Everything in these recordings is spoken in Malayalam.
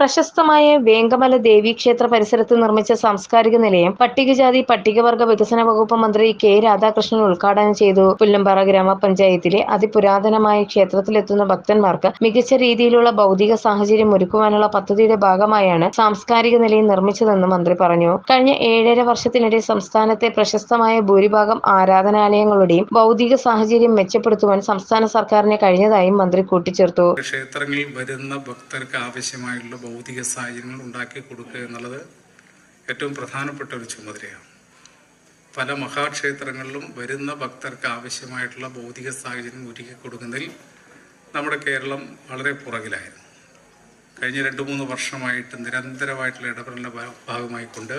പ്രശസ്തമായ വേങ്കമല ദേവീക്ഷേത്ര പരിസരത്ത് നിർമ്മിച്ച സാംസ്കാരിക നിലയം പട്ടികജാതി പട്ടികവർഗ വികസന വകുപ്പ് മന്ത്രി കെ രാധാകൃഷ്ണൻ ഉദ്ഘാടനം ചെയ്തു. പുല്ലമ്പാറ ഗ്രാമപഞ്ചായത്തിലെ അതിപുരാതനമായ ക്ഷേത്രത്തിലെത്തുന്ന ഭക്തന്മാർക്ക് മികച്ച രീതിയിലുള്ള ഭൗതിക സാഹചര്യം ഒരുക്കുവാനുള്ള പദ്ധതിയുടെ ഭാഗമായാണ് സാംസ്കാരിക നിലയം നിർമ്മിച്ചതെന്ന് മന്ത്രി പറഞ്ഞു. കഴിഞ്ഞ ഏഴര വർഷത്തിനിടെ സംസ്ഥാനത്തെ പ്രശസ്തമായ ഭൂരിഭാഗം ആരാധനാലയങ്ങളുടെയും ഭൗതിക സാഹചര്യം മെച്ചപ്പെടുത്തുവാൻ സംസ്ഥാന സർക്കാരിന് കഴിഞ്ഞതായും മന്ത്രി കൂട്ടിച്ചേർത്തു. ക്ഷേത്രങ്ങളിൽ വരുന്ന ഭക്തർക്ക് ആവശ്യമായുള്ള ഭൗതിക സാഹചര്യങ്ങൾ ഉണ്ടാക്കി കൊടുക്കുക എന്നുള്ളത് ഏറ്റവും പ്രധാനപ്പെട്ട ഒരു ചുമതലയാണ്. പല മഹാക്ഷേത്രങ്ങളിലും വരുന്ന ഭക്തർക്ക് ആവശ്യമായിട്ടുള്ള ഭൗതിക സാഹചര്യം ഒരുക്കി കൊടുക്കുന്നതിൽ നമ്മുടെ കേരളം വളരെ പുറകിലായിരുന്നു. കഴിഞ്ഞ രണ്ട് മൂന്ന് വർഷമായിട്ട് നിരന്തരമായിട്ടുള്ള ഇടപെടലിന്റെ ഭാഗമായി ഭാഗമായിക്കൊണ്ട്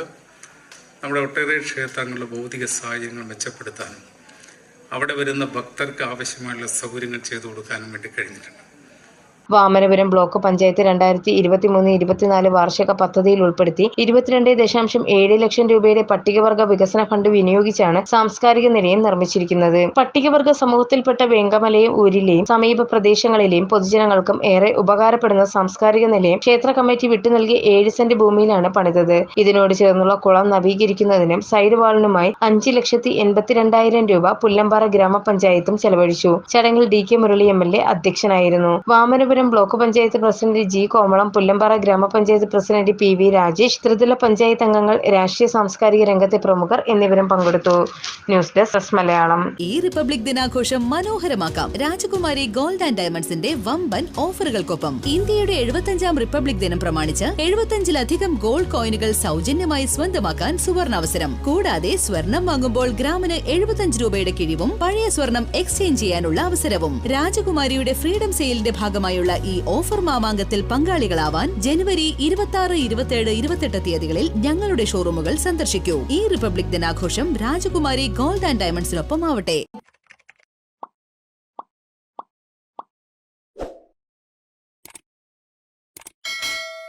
നമ്മുടെ ഒട്ടേറെ ക്ഷേത്രങ്ങളിലെ ഭൗതിക സാഹചര്യങ്ങൾ മെച്ചപ്പെടുത്താനും അവിടെ വരുന്ന ഭക്തർക്ക് ആവശ്യമായുള്ള സൗകര്യങ്ങൾ ചെയ്തു കൊടുക്കാനും വേണ്ടി കഴിഞ്ഞിട്ടുണ്ട്. വാമനപുരം ബ്ലോക്ക് പഞ്ചായത്ത് രണ്ടായിരത്തി ഇരുപത്തിമൂന്ന് ഇരുപത്തിനാല് വാർഷിക പദ്ധതിയിൽ ഉൾപ്പെടുത്തി ഇരുപത്തിരണ്ട് ദശാംശം ഏഴ് ലക്ഷം രൂപയുടെ പട്ടികവർഗ വികസന ഫണ്ട് വിനിയോഗിച്ചാണ് സാംസ്കാരിക നിലയം നിർമ്മിച്ചിരിക്കുന്നത്. പട്ടികവർഗ സമൂഹത്തിൽപ്പെട്ട വെങ്കമലയും ഊരിലെയും സമീപ പ്രദേശങ്ങളിലെയും പൊതുജനങ്ങൾക്കും ഏറെ ഉപകാരപ്പെടുന്ന സാംസ്കാരിക നിലയം ക്ഷേത്ര കമ്മിറ്റി വിട്ടു നൽകിയ ഏഴ് സെന്റ് ഭൂമിയിലാണ് പണിതത്. ഇതിനോട് ചേർന്നുള്ള കുളം നവീകരിക്കുന്നതിനും സൈഡ് വാളിനുമായി അഞ്ച് ലക്ഷത്തി എൺപത്തിരണ്ടായിരം രൂപ പുല്ലമ്പാറ ഗ്രാമപഞ്ചായത്തും ചെലവഴിച്ചു. ചടങ്ങിൽ D K Murali M L A അധ്യക്ഷനായിരുന്നു. Vamanapuram block panchayat president G Komalam Pullampara ഗ്രാമപഞ്ചായത്ത് പ്രസിഡന്റ് പി വി രാജേഷ് ത്രിതല പഞ്ചായത്ത് അംഗങ്ങൾ രാഷ്ട്രീയ സാംസ്കാരിക രംഗത്തെ പ്രമുഖർ എന്നിവരും പങ്കെടുത്തു. News desk Malayalam. ഈ റിപ്പബ്ലിക് ദിനാഘോഷം മനോഹരമാക്കാം. രാജകുമാരി ഗോൾഡ് ആൻഡ് ഡയമണ്ട്സിന്റെ വമ്പൻ ഓഫറുകൾക്കൊപ്പം ഇന്ത്യയുടെ എഴുപത്തഞ്ചാം റിപ്പബ്ലിക് ദിനം പ്രമാണിച്ച് എഴുപത്തഞ്ചിലധികം ഗോൾഡ് കോയിനുകൾ സൗജന്യമായി സ്വന്തമാക്കാൻ സുവർണാവസരം. കൂടാതെ സ്വർണം വാങ്ങുമ്പോൾ ഗ്രാമിന് എഴുപത്തഞ്ച് രൂപയുടെ കിഴിവും പഴയ സ്വർണം എക്സ്ചേഞ്ച് ചെയ്യാനുള്ള അവസരവും രാജകുമാരിയുടെ ഫ്രീഡം സെയിലിന്റെ ഭാഗമായുള്ള ഈ ഓഫർ മാമാങ്കത്തിൽ പങ്കാളികളാവാൻ ജനുവരി ഇരുപത്തി ആറ് ഇരുപത്തിയേഴ് ഇരുപത്തെട്ട് തീയതികളിൽ ഞങ്ങളുടെ ഷോറൂമുകൾ സന്ദർശിക്കൂ. ഈ റിപ്പബ്ലിക് ദിനാഘോഷം രാജകുമാരി ഗോൾഡ് ആൻഡ് ഡയമണ്ട്സിനൊപ്പം ആവട്ടെ